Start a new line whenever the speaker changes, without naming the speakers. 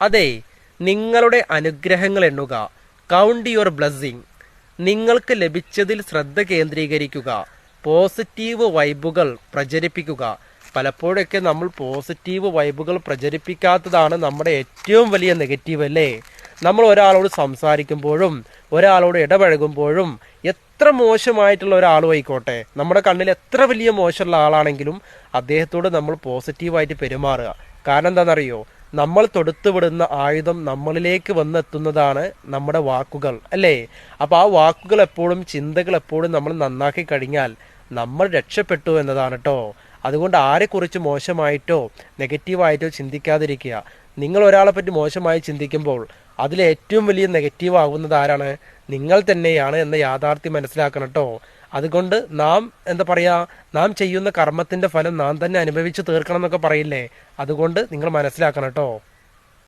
അതെ നിങ്ങളുടെ അനുഗ്രഹങ്ങൾ എണ്ണുക. കൗണ്ട് യുവർ ബ്ലസ്സിംഗ് നിങ്ങൾക്ക് ലഭിച്ചതിൽ ശ്രദ്ധ കേന്ദ്രീകരിക്കുക. പോസിറ്റീവ് വൈബുകൾ പ്രചരിപ്പിക്കുക. പലപ്പോഴൊക്കെ നമ്മൾ പോസിറ്റീവ് വൈബുകൾ പ്രചരിപ്പിക്കാത്തതാണ് നമ്മുടെ ഏറ്റവും വലിയ നെഗറ്റീവ് അല്ലേ? നമ്മൾ ഒരാളോട് സംസാരിക്കുമ്പോഴും ഒരാളോട് ഇടപഴകുമ്പോഴും എത്ര മോശമായിട്ടുള്ള ഒരാളും ആയിക്കോട്ടെ നമ്മുടെ കണ്ണിൽ എത്ര വലിയ മോശമുള്ള ആളാണെങ്കിലും അദ്ദേഹത്തോട് നമ്മൾ പോസിറ്റീവായിട്ട് പെരുമാറുക. കാരണം എന്താണെന്നറിയോ? നമ്മൾ തൊടുത്തുവിടുന്ന ആയുധം നമ്മളിലേക്ക് വന്നെത്തുന്നതാണ് നമ്മുടെ വാക്കുകൾ അല്ലേ? അപ്പോൾ ആ വാക്കുകൾ എപ്പോഴും ചിന്തകൾ എപ്പോഴും നമ്മൾ നന്നാക്കി കഴിഞ്ഞാൽ നമ്മൾ രക്ഷപ്പെട്ടു എന്നതാണ് കേട്ടോ അതുകൊണ്ട് ആരെക്കുറിച്ച് മോശമായിട്ടോ നെഗറ്റീവായിട്ടോ ചിന്തിക്കാതിരിക്കുക. നിങ്ങൾ ഒരാളെ പറ്റി മോശമായി ചിന്തിക്കുമ്പോൾ അതിൽ ഏറ്റവും വലിയ നെഗറ്റീവ് ആകുന്നത് ആരാണ്? നിങ്ങൾ തന്നെയാണ് എന്ന യാഥാർത്ഥ്യം മനസ്സിലാക്കണം കേട്ടോ അതുകൊണ്ട് നാം എന്താ പറയാ നാം ചെയ്യുന്ന കർമ്മത്തിന്റെ ഫലം നാം തന്നെ അനുഭവിച്ച് തീർക്കണം എന്നൊക്കെ പറയില്ലേ? അതുകൊണ്ട് നിങ്ങൾ മനസ്സിലാക്കണം കേട്ടോ.